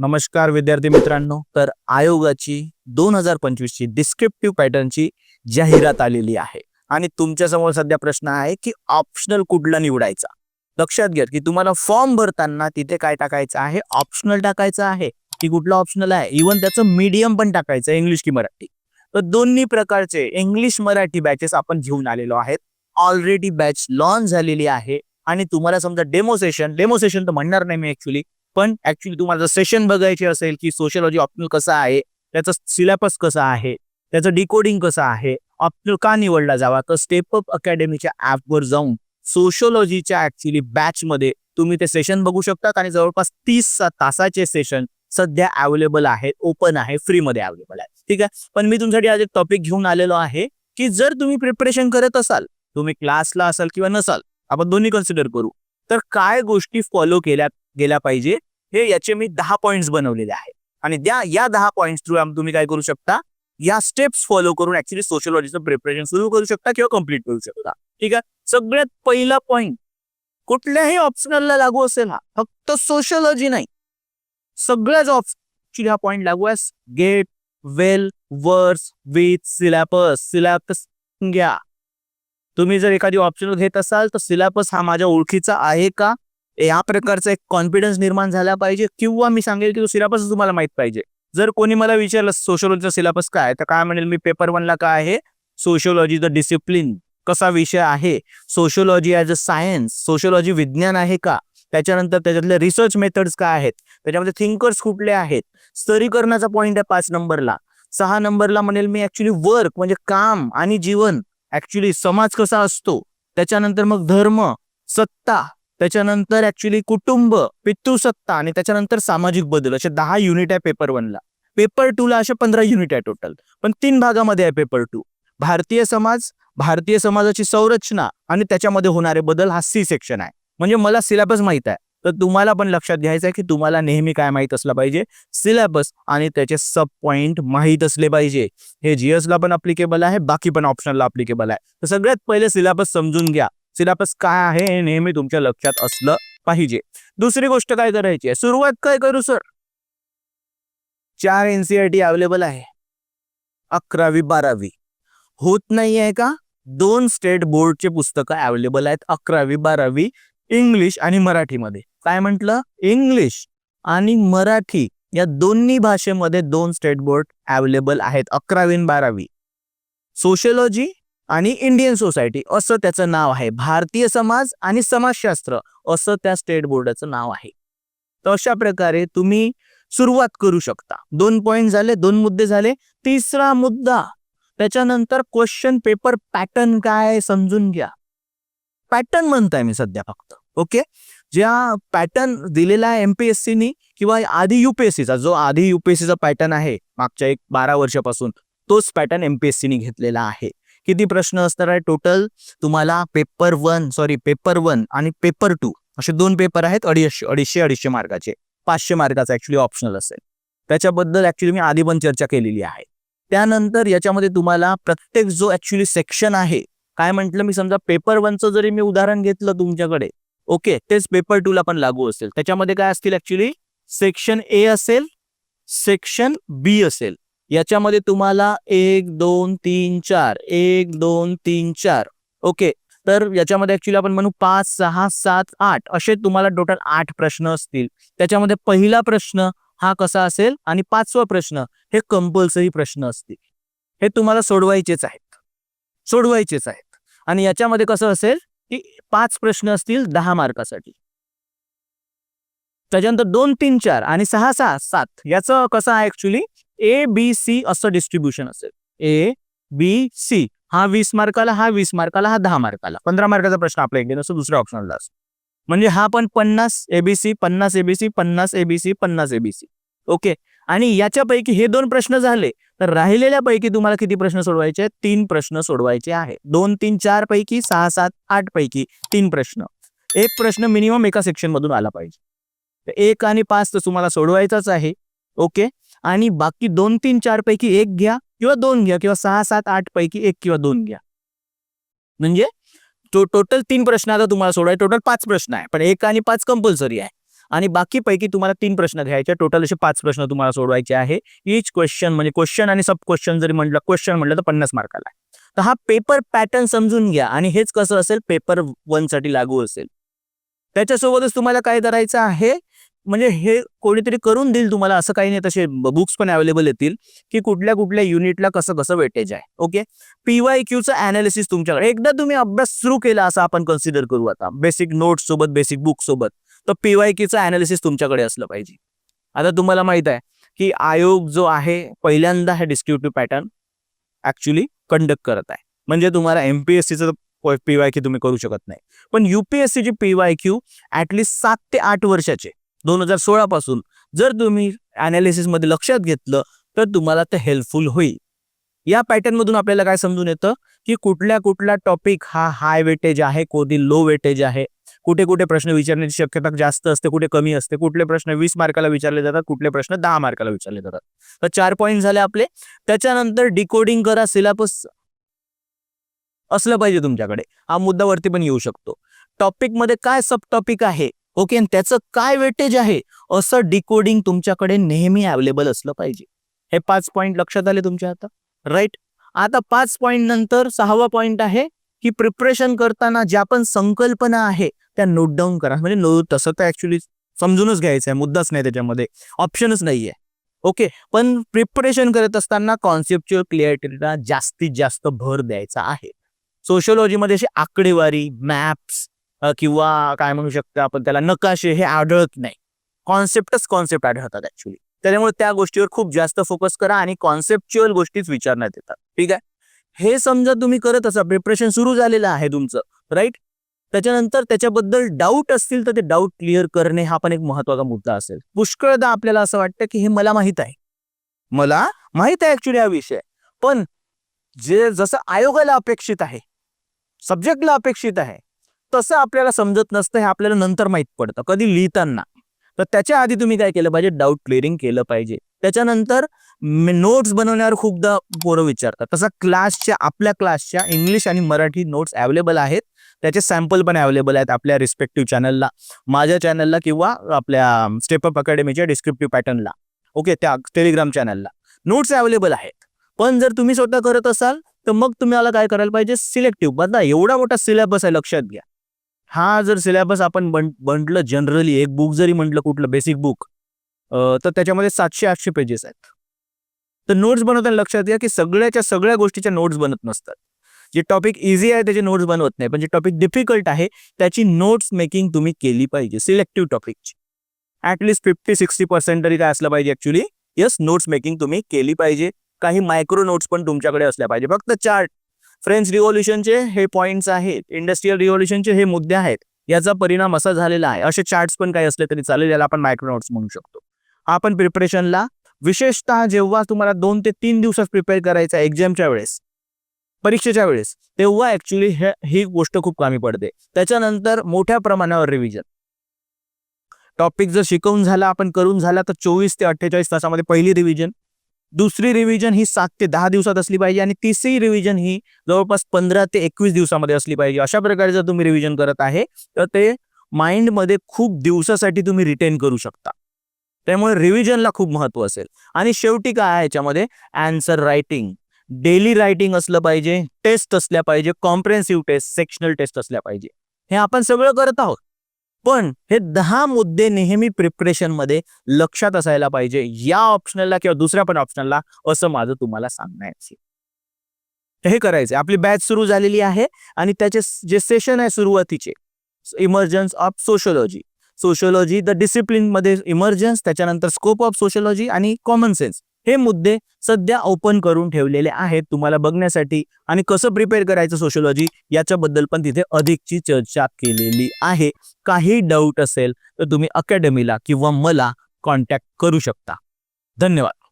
नमस्कार विद्यार्थी मित्रांनो. तर आयोगाची दोन हजार पंचवीसची डिस्क्रिप्टिव्ह पॅटर्नची जाहिरात आलेली आहे. आणि तुमच्यासमोर सध्या प्रश्न आहे की ऑप्शनल कुठला निवडायचा? लक्षात घ्या की तुम्हाला फॉर्म भरताना तिथे काय टाकायचं आहे? ऑप्शनल टाकायचं आहे की कुठला ऑप्शनल आहे? इव्हन त्याचं मीडियम पण टाकायचं इंग्लिश की मराठी. तर दोन्ही प्रकारचे इंग्लिश मराठी बॅचेस आपण घेऊन आलेलो आहेत. ऑलरेडी बॅच लॉन्च झालेली आहे. आणि तुम्हाला समजा डेमो सेशन डेमो सेशन तर म्हणणार नाही मी ऍक्च्युली पण ऍक्च्युली तुम्हाला जर सेशन बघायचे असेल की सोशियोलॉजी ऑप्शनल कसं आहे त्याचं सिलेबस कसं आहे त्याचं डिकोडिंग कसं आहे ऑप्शनल का निवडला जावा तर स्टेप अप अकॅडमीच्या ऍपवर जाऊन सोशियोलॉजीच्या ऍक्च्युली बॅचमध्ये तुम्ही ते सेशन बघू शकता आणि जवळपास तीस तासाचे सेशन सध्या अवेलेबल आहे ओपन आहे फ्रीमध्ये अवेलेबल आहे ठीक आहे? पण मी तुमच्यासाठी आज एक टॉपिक घेऊन आलेलो आहे की जर तुम्ही प्रिपरेशन करत असाल तुम्ही क्लासला असाल किंवा नसाल आपण दोन्ही कन्सिडर करू तर काय गोष्टी फॉलो केल्या गेला पाहिजे. हे याचे मी दहा पॉईंट्स बनवलेले आहेत. आणि त्या या दहा पॉईंट्स थ्रू तुम्ही काय करू शकता? या स्टेप्स फॉलो करून ऍक्च्युली सोशियोलॉजीचं प्रिपरेशन सुरू करू शकता किंवा कंप्लीट करू शकता. ठीक आहे? सगळ्यात पहिला पॉईंट कुठल्याही ऑप्शनलला लागू असेल हा फक्त सोशियोलॉजी नाही. सगळ्याच ऑप्शन हा पॉईंट लागू आहे. Get well versed with syllabus syllabus घ्या. तुम्ही जर एखादी ऑप्शनल घेत असाल तर सिलॅपस हा माझ्या ओळखीचा आहे का? या प्रकारचा एक कॉन्फिडन्स निर्माण झाला पाहिजे किंवा मी सांगेल की तो सिलेबस तुम्हाला माहीत पाहिजे. जर कोणी मला विचारलं सोशोलॉजीचा सिलेबस काय तर काय म्हणेल मी पेपर वनला काय आहे? सोशोलॉजी द डिसिप्लिन कसा विषय आहे? Sociology as a science sociology विज्ञान आहे का? त्याच्यानंतर त्याच्यातले रिसर्च मेथड्स काय आहेत? त्याच्यामध्ये थिंकर्स कुठले आहेत? स्तरीकरणाचा पॉईंट आहे पाच नंबरला. सहा नंबरला म्हणेल मी ऍक्च्युली वर्क म्हणजे काम आणि जीवन ऍक्च्युली समाज कसा असतो? त्याच्यानंतर मग धर्म सत्ता त्याच्यानंतर ऍक्च्युली कुटुंब पितृसत्ता आणि त्याच्यानंतर सामाजिक बदल असे दहा युनिट आहे पेपर वनला पेपर टू ला असे पंधरा युनिट आहे टोटल पण तीन भागामध्ये आहे पेपर टू भारतीय समाज भारतीय समाजाची संरचना आणि त्याच्यामध्ये होणारे बदल हा सी सेक्शन आहे. म्हणजे मला सिलेबस माहीत आहे. तर तुम्हाला पण लक्षात घ्यायचं आहे की तुम्हाला नेहमी काय माहीत असलं पाहिजे? सिलेबस आणि त्याचे सब पॉइंट माहीत असले पाहिजे. हे जीएस ला पण अप्लिकेबल आहे बाकी पण ऑप्शनला अप्लिकेबल आहे. तर सगळ्यात पहिले सिलेबस समजून घ्या. सिलेबस काय आहे हे नेहमी तुमच्या लक्षात असलं पाहिजे. दुसरी गोष्ट काय करायची आहे? सुरुवात काय करू सर? चार एनसीआरटी अवेलेबल आहे. अकरावी बारावी. होत नाही आहे का? दोन स्टेट बोर्डचे पुस्तकं अवेलेबल आहेत अकरावी बारावी इंग्लिश आणि मराठीमध्ये. काय म्हटलं? इंग्लिश आणि मराठी या दोन्ही भाषेमध्ये दोन स्टेट बोर्ड अवेलेबल आहेत अकरावी आणि बारावी. सोशियोलॉजी आणि इंडियन सोसायटी असं त्याचं नाव आहे. भारतीय समाज आणि समाजशास्त्र असं त्या स्टेट बोर्डाचं नाव आहे. तर अशा प्रकारे तुम्ही सुरुवात करू शकता. दोन पॉइंट झाले दोन मुद्दे झाले. तिसरा मुद्दा त्याच्यानंतर क्वेश्चन पेपर पॅटर्न काय समजून घ्या. पॅटर्न म्हणताय मी सध्या फक्त ओके ज्या पॅटर्न दिलेला आहे एमपीएससीनी किंवा आधी युपीएससीचा जो आधी युपीएससीचा पॅटर्न आहे मागच्या एक बारा वर्षापासून तोच पॅटर्न एमपीएससीनी घेतलेला आहे. किती प्रश्न असणार आहे? टोटल तुम्हाला paper one sorry paper one आणि पेपर टू असे दोन पेपर आहेत अडीचशे अडीचशे अडीचशे मार्काचे. पाचशे मार्काचा ऍक्च्युली ऑप्शनल असेल. त्याच्याबद्दल ऍक्च्युली मी आधी पण चर्चा केलेली आहे. त्यानंतर याच्यामध्ये तुम्हाला प्रत्येक जो ऍक्च्युली सेक्शन आहे काय म्हटलं मी? समजा पेपर वनचं जरी मी उदाहरण घेतलं तुमच्याकडे ओके तेच पेपर टूला पण लागू असेल. त्याच्यामध्ये काय असतील ऍक्च्युली सेक्शन ए असेल सेक्शन बी असेल. याच्यामध्ये तुम्हाला एक दोन तीन चार एक दोन तीन चार. ओके. तर याच्यामध्ये ऍक्च्युली आपण म्हणू पाच सहा सात आठ असे तुम्हाला टोटल आठ प्रश्न असतील. त्याच्यामध्ये पहिला प्रश्न हा कसा असेल आणि पाचवा प्रश्न हे कंपल्सरी प्रश्न असतील. हे तुम्हाला सोडवायचेच आहेत. सोडवायचेच आहेत. आणि याच्यामध्ये कसं असेल की पाच प्रश्न असतील दहा मार्कासाठी. त्याच्यानंतर दोन तीन चार आणि सहा सहा सात याचं कसं आहे ऍक्च्युली ए बी सी असं डिस्ट्रीब्युशन असेल. ए बी सी हा वीस मार्काला हा वीस मार्काला हा दहा मार्काला. पंधरा मार्काचा प्रश्न आपल्या इंडियन नसतो दुसऱ्या ऑप्शनला असतो. म्हणजे हा पण पन्नास एबीसी पन्नास एबीसी पन्नास एबीसी पन्नास एबीसी ओके आणि याच्यापैकी हे दोन प्रश्न झाले तर राहिलेल्या पैकी तुम्हाला किती प्रश्न सोडवायचे? तीन प्रश्न सोडवायचे आहे. दोन तीन चार पैकी सहा सात आठ पैकी तीन प्रश्न. एक प्रश्न मिनिमम एका सेक्शन मधून आला पाहिजे. एक आणि पाच तर तुम्हाला सोडवायचाच आहे. ओके आणि बाकी दोन तीन चार पैकी एक घ्या किंवा दोन घ्या किंवा सहा सात आठ पैकी एक किंवा दोन घ्या. म्हणजे तो टोटल तीन प्रश्न आता तुम्हाला सोडवाय टोटल पाच प्रश्न आहे. पण एक आणि पाच कंपल्सरी आहे. आणि बाकीपैकी तुम्हाला तीन प्रश्न घ्यायचे टोटल असे पाच प्रश्न तुम्हाला सोडवायचे आहे. इच क्वेश्चन म्हणजे क्वेश्चन आणि सब क्वेश्चन जरी म्हटलं क्वेश्चन म्हटलं तर पन्नास मार्काला तर हा पेपर पॅटर्न समजून घ्या आणि हेच कसं असेल? पेपर वनसाठी लागू असेल. त्याच्यासोबतच तुम्हाला काय करायचं आहे? म्हणजे हे कोणीतरी करून देईल तुम्हाला असं काही नाही. तसे बुक्स पण अवेलेबल येतील की कुठल्या कुठल्या युनिटला कसं कसं वेटेज आहे. ओके पीवाय क्यूचं अनालिसिस तुमच्याकडे. एकदा तुम्ही अभ्यास सुरू केला असं आपण कन्सिडर करू आता. बेसिक नोट्स सोबत बेसिक बुक सोबत. तर पीवाय क्यूचं अनालिसिस तुमच्याकडे असलं पाहिजे. आता तुम्हाला माहीत आहे की आयोग जो आहे पहिल्यांदा हे डिस्क्रिप्टिव्ह पॅटर्न ऍक्च्युली कंडक्ट करत आहे. म्हणजे तुम्हाला एमपीएससीचं पीवाय क्यू तुम्ही करू शकत नाही. पण युपीएससीची पीवाय क्यू ऍटलिस्ट सात ते आठ वर्षाचे. दोन हजार सोळा पासून. जर तुम्ही अनालिसिसमध्ये लक्षात घेतलं तर तुम्हाला ते हेल्पफुल होईल. या पॅटर्न मधून आपल्याला काय समजून येतं? की कुठल्या कुठला टॉपिक हा हाय वेटेज आहे कोधी लो वेटेज आहे? कुठे कुठे प्रश्न विचारण्याची शक्यता जास्त असते कुठे कमी असते? कुठले प्रश्न वीस मार्काला विचारले जातात कुठले प्रश्न दहा मार्काला विचारले जातात? तर चार पॉईंट झाले आपले. त्याच्यानंतर डिकोडिंग करा सिलेबस असलं पाहिजे तुमच्याकडे. हा मुद्दा वरती पण येऊ शकतो. टॉपिकमध्ये काय सब टॉपिक आहे? ओके? आणि त्याचं काय वेटेज आहे? असं डिकोडिंग तुमच्याकडे नेहमी अवेलेबल असलं पाहिजे. हे पाच पॉईंट लक्षात आले तुमच्या आता? राईट आता पाच पॉईंट नंतर सहावा पॉईंट आहे की प्रिपरेशन करताना ज्या पण संकल्पना आहे त्या नोट डाऊन करा. म्हणजे नो तसं तर ऍक्च्युली समजूनच घ्यायचं आहे मुद्दाच नाही त्याच्यामध्ये. ऑप्शनच नाहीये. ओके? पण प्रिपरेशन करत असताना कॉन्सेप्च्युअल क्लिअरिटीला जास्तीत जास्त भर द्यायचा आहे. सोशिओलॉजीमध्ये अशी आकडेवारी मॅप्स किंवा काय म्हणू शकतो आपण त्याला नकाशे हे आढळत नाही. कॉन्सेप्टच कॉन्सेप्ट आढळतात ऍक्च्युली त्याच्यामुळे त्या गोष्टीवर खूप जास्त फोकस करा आणि कॉन्सेप्च्युअल गोष्टीच विचारण्यात येतात. ठीक आहे? हे समजा तुम्ही करत असा प्रिपरेशन सुरू झालेलं आहे तुमचं राईट त्याच्यानंतर त्याच्याबद्दल डाऊट असतील तर ते डाऊट क्लिअर करणे हा पण एक महत्त्वाचा मुद्दा असेल. पुष्कळदा आपल्याला असं वाटतं की हे मला माहीत आहे. मला माहीत आहे ऍक्च्युली हा विषय. पण जे जसं आयोगाला अपेक्षित आहे सब्जेक्टला अपेक्षित आहे तसं आपल्याला समजत नसतं हे आपल्याला नंतर माहीत पडतं. कधी लिहिताना. तर त्याच्या आधी तुम्ही काय केलं पाहिजे? डाऊट क्लिअरिंग केलं पाहिजे. त्याच्यानंतर नोट्स बनवण्यावर खूपदा पोरं विचारतात. तसं क्लासच्या आपल्या क्लासच्या इंग्लिश आणि मराठी नोट्स अवेलेबल आहेत. त्याचे सॅम्पल पण अवेलेबल आहेत आपल्या रिस्पेक्टिव्ह चॅनलला माझ्या चॅनलला किंवा आपल्या स्टेपअप अकॅडमीच्या डिस्क्रिप्टिव्ह पॅटर्नला ओके त्या टेलिग्राम चॅनलला नोट्स अवेलेबल आहेत. पण जर तुम्ही स्वतः करत असाल तर मग तुम्हाला काय करायला पाहिजे? सिलेक्टिव्ह बघा एवढा मोठा सिलेबस आहे लक्षात घ्या. हा जर सिलेबस आपण म्हटलं जनरली एक बुक जरी म्हटलं कुठलं बेसिक बुक तर त्याच्यामध्ये सातशे आठशे पेजेस आहेत. तर नोट्स बनवताना लक्षात घ्या की सगळ्याच्या सगळ्या गोष्टीच्या नोट्स बनत नसतात. जे टॉपिक इझी आहे त्याचे नोट्स बनवत नाही पण जे टॉपिक डिफिकल्ट आहे त्याची नोट्स मेकिंग तुम्ही केली पाहिजे selective टॉपिकची at least fifty sixty percent तरी काय असलं पाहिजे ॲक्च्युली यस नोट्स मेकिंग तुम्ही केली पाहिजे. काही मायक्रो नोट्स पण तुमच्याकडे असल्या पाहिजे. फक्त चार्ट फ्रेंच रिव्होल्युशनचे हे पॉईंट्स आहेत इंडस्ट्रियल रिव्होल्युशनचे हे मुद्दे आहेत याचा परिणाम असा झालेला आहे असे चार्ट्स पण काही असले तरी चालेल याला आपण मायक्रोनोट्स म्हणू शकतो. आपण प्रिपरेशनला विशेषतः जेव्हा तुम्हाला दोन ते तीन दिवसात प्रिपेअर करायचं आहे एक्झामच्या वेळेस परीक्षेच्या वेळेस तेव्हा ऍक्च्युली ही गोष्ट खूप कमी पडते. त्याच्यानंतर मोठ्या प्रमाणावर रिव्हिजन टॉपिक जर शिकवून झाला आपण करून झाला तर चोवीस ते अठ्ठेचाळीस तासामध्ये पहिली रिव्हिजन दुसरी रिव्हिजन ही सात ते दहा दिवसात असली पाहिजे आणि तिसरी रिव्हिजन ही जवळपास पंधरा ते एकवीस दिवसामध्ये असली पाहिजे. अशा प्रकारे जर तुम्ही रिव्हिजन करत आहे तर ते माइंडमध्ये खूप दिवसासाठी तुम्ही रिटेन करू शकता. त्यामुळे रिव्हिजनला खूप महत्त्व असेल. आणि शेवटी काय आहे याच्यामध्ये? अँसर रायटिंग डेली रायटिंग असलं पाहिजे टेस्ट असल्या पाहिजे कॉम्प्रेन्सिव्ह टेस्ट सेक्शनल टेस्ट असल्या पाहिजे. हे आपण सगळं करत आहोत. पण हे दहा मुद्दे नेहमी प्रिपरेशनमध्ये लक्षात असायला पाहिजे. या ऑप्शनला किंवा दुसऱ्या पण ऑप्शनला असं माझं तुम्हाला सांगण्याचे. हे करायचे आपली बॅच सुरू झालेली आहे आणि त्याचे जे सेशन आहे सुरुवातीचे emergence of sociology sociology the डिसिप्लिनमध्ये emergence त्याच्यानंतर स्कोप ऑफ सोशोलॉजी आणि कॉमन सेन्स हे मुद्दे सध्या ओपन करून ठेवलेले आहेत तुम्हाला बघण्यासाठी. आणि कसं प्रिपेअर करायचं सोशोलॉजी याच्याबद्दल पण तिथे अधिकची चर्चा केलेली आहे. काही डाऊट असेल तर तुम्ही अकॅडमीला किंवा मला कॉन्टॅक्ट करू शकता. धन्यवाद.